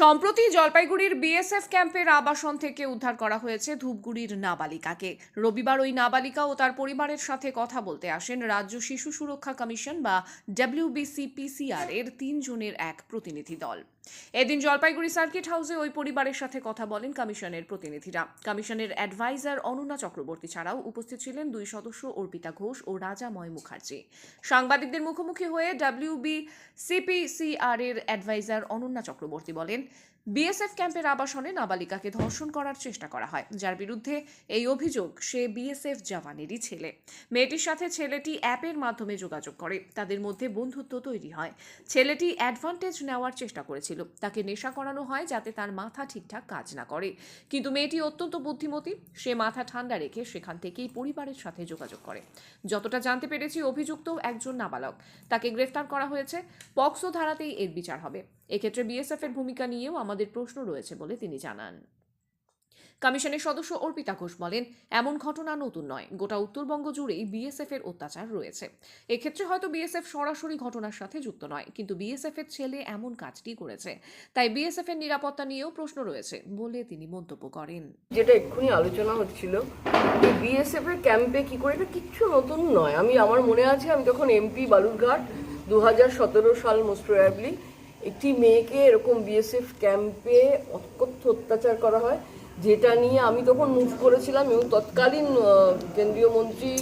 সম্প্রতি জলপাইগুড়ির বিএসএফ ক্যাম্পের আবাসন থেকে উদ্ধার করা হয়েছে ধূপগুড়ির নাবালিকাকে। রবিবার ওই নাবালিকা ও তার পরিবারের সাথে কথা বলতে আসেন রাজ্য শিশু সুরক্ষা কমিশন বা ডাব্লিউবিসি পিসিআর এর তিনজনের এক প্রতিনিধি দল। এদিন জলপাইগুড়ি সার্কিট হাউসে ওই পরিবারের সাথে কথা বলেন কমিশনের প্রতিনিধিরা। কমিশনের অ্যাডভাইজার অনন্যা চক্রবর্তী ছাড়াও উপস্থিত ছিলেন দুই সদস্য অর্পিতা ঘোষ ও রাজাময় মুখার্জি। সাংবাদিকদের মুখোমুখি হয়ে ডাব্লিউবি সিপিসিআর এর অ্যাডভাইজার অনন্যা চক্রবর্তী বলেন, বিএসএফ ক্যাম্পের আবাসনে নাবালিকাকে ধর্ষণ করার চেষ্টা করা হয়। যার বিরুদ্ধে এই অভিযোগ, সে বিএসএফ জওয়ানেরই ছেলে। মেয়েটির সাথে ছেলেটি অ্যাপের মাধ্যমে যোগাযোগ করে। তাদের মধ্যে বন্ধুত্ব তৈরি হয়। ছেলেটি অ্যাডভান্টেজ নেওয়ার চেষ্টা করেছিল। তাকে নেশা করানো হয় যাতে তার মাথা ঠিকঠাক কাজ না করে। কিন্তু মেয়েটি অত্যন্ত বুদ্ধিমতী। সে মাথা ঠান্ডা রেখে সেখান থেকেই পরিবারের সাথে যোগাযোগ করে। যতটা জানতে পেরেছি, অভিযুক্ত একজন নাবালক। তাকে গ্রেফতার করা হয়েছে। পক্সো ধারাতেই এর বিচার হবে। এক্ষেত্রে বিএসএফ এর ভূমিকা নিয়েও আমাদের প্রশ্ন রয়েছে বলে তিনি জানান। কমিশনের সদস্য অর্পিতা ঘোষ বলেন, এমন ঘটনা নতুন নয়। গোটা উত্তরবঙ্গ জুড়েই বিএসএফ এর অত্যাচার রয়েছে। এক্ষেত্রে হয়তো বিএসএফ সরাসরি ঘটনার সাথে যুক্ত নয়, কিন্তু বিএসএফ এর ছেলে এমন কাজটি করেছে। তাই বিএসএফ এর নিরাপত্তা নিয়েও প্রশ্ন রয়েছে বলে তিনি মন্তব্য করেন। যেটা এক্ষুনি আলোচনা হচ্ছিল বিএসএফ এর ক্যাম্পে কি করে, এটা কিচ্ছু নতুন নয়। আমি, আমার মনে আছে, আমি তখন এমপি বালুরঘাট দু হাজার সতেরো সাল মোস্ট প্রয়াবলি একটি মেয়েকে এরকম বিএসএফ ক্যাম্পে অকথ্য অত্যাচার করা হয় যেটা নিয়ে আমি তখন মুভ করেছিলাম এবং তৎকালীন কেন্দ্রীয় মন্ত্রী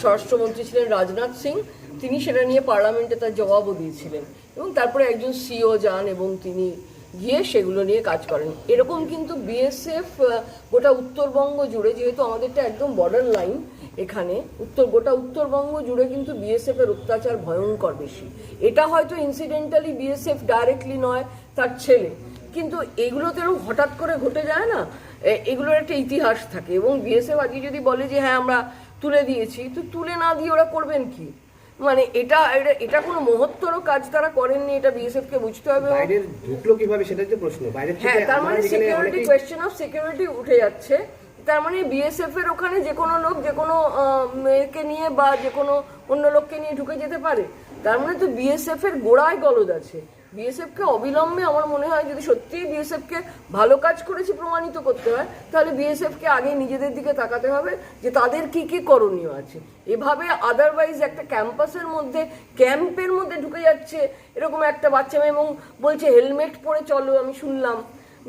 স্বরাষ্ট্রমন্ত্রী ছিলেন রাজনাথ সিং, তিনি সেটা নিয়ে পার্লামেন্টে তার জবাবও দিয়েছিলেন এবং তারপরে একজন সিও যান এবং তিনি গিয়ে সেগুলো নিয়ে কাজ করেন। এরকম কিন্তু বিএসএফ গোটা উত্তরবঙ্গ জুড়ে, যেহেতু আমাদেরটা একদম বর্ডার লাইন এখানে, উত্তর গোটা উত্তরবঙ্গ জুড়ে কিন্তু বিএসএফ এর অত্যাচার ভয়ঙ্কর বেশি। এটা হয়তো ইনসিডেন্টালি বিএসএফ ডাইরেক্টলি নয়, তার ছেলে। কিন্তু এগুলো তো এরকম হঠাৎ করে ঘটে যায় না? এগুলোর একটা ইতিহাস থাকে এবং বিএসএফ আজকে যদি বলে যে হ্যাঁ আমরা তুলে দিয়েছি তো তুলে না দিয়ে ওরা করবেন কি? মানে এটা এটা- কোনো মহত্তর কাজ তারা করেননি এটা বিএসএফ কে বুঝতে হবে। এবং বাইরের ঢুকলো কীভাবে সেটাই তো প্রশ্ন। বাইরের হ্যাঁ তার মানে সিকিউরিটি কোয়েশ্চেন অফ সিকিউরিটি উঠে যাচ্ছে। তার মানে বিএসএফ এর ওখানে যে কোনো লোক যে কোনো মেয়েকে নিয়ে বা যে কোনো অন্য লোককে নিয়ে ঢুকে যেতে পারে। তার মানে তো বিএসএফ এর গোড়ায় গলদ আছে। বিএসএফ কে অবিলম্বে আমার মনে হয় যদি সত্যিই বিএসএফকে ভালো কাজ করেছি প্রমাণিত করতে হয়, তাহলে বিএসএফকে আগে নিজেদের দিকে তাকাতে হবে যে তাদের কি কি করণীয় আছে। এভাবে আদারওয়াইজ একটা ক্যাম্পাসের মধ্যে, ক্যাম্পের মধ্যে ঢুকে যাচ্ছে, এরকম একটা বাচ্চা মেয়ে এবং বলছে, হেলমেট পরে চলো, আমি শুনলাম।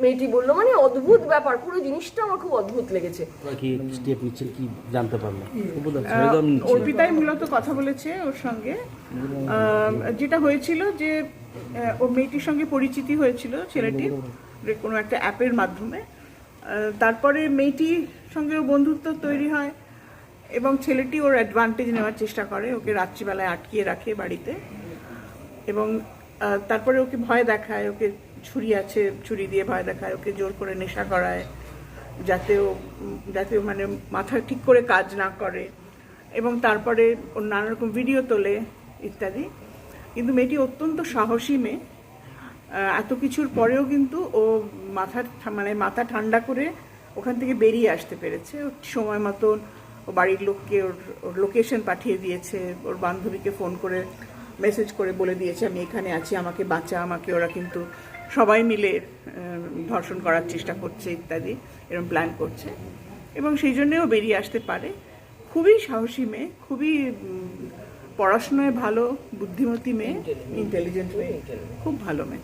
মেয়েটি বলল মানে অদ্ভুত ব্যাপার পুরো জিনিসটা আমার খুব অদ্ভুত লেগেছে। কি স্টেপ নিচ্ছেন কি জানতে পারলাম? অর্পিতাই মূলত কথা বলেছে ওর সঙ্গে। যেটা হয়েছিল যে ও মেয়েটির সঙ্গে পরিচিতি হয়েছিল ছেলেটির কোনো একটা অ্যাপের মাধ্যমে। তারপরে মেয়েটির সঙ্গে ওর বন্ধুত্ব তৈরি হয় এবং ছেলেটি ওর অ্যাডভান্টেজ নেওয়ার চেষ্টা করে ওকে রাত্রিবেলায় আটকিয়ে রাখে বাড়িতে। এবং তারপরে ওকে ভয় দেখায় ওকে ছুরি আছে, ছুরি দিয়ে ভয় দেখায়, ওকে জোর করে নেশা করায়, যাতে ও, যাতে মানে মাথা ঠিক করে কাজ না করে। এবং তারপরে ওর নানা রকম ভিডিও তোলে, ইত্যাদি। কিন্তু মেয়েটি অত্যন্ত সাহসী মেয়ে। এত কিছুর পরেও কিন্তু ও মাথা মানে মাথা ঠান্ডা করে ওখান থেকে বেরিয়ে আসতে পেরেছে। সময় মতন ও বাড়ির লোককে ওর ওর লোকেশন পাঠিয়ে দিয়েছে। ওর বান্ধবীকে ফোন করে মেসেজ করে বলে দিয়েছে, আমি এখানে আছি, আমাকে বাঁচা, আমাকে ওরা কিন্তু সবাই মিলে ধর্ষণ করার চেষ্টা করছে ইত্যাদি এরকম প্ল্যান করছে। এবং সেই জন্যেও বেরিয়ে আসতে পারে। খুবই সাহসী মেয়ে খুবই পড়াশোনায় ভালো বুদ্ধিমতী মেয়ে ইন্টেলিজেন্ট মেয়ে খুব ভালো মেয়ে।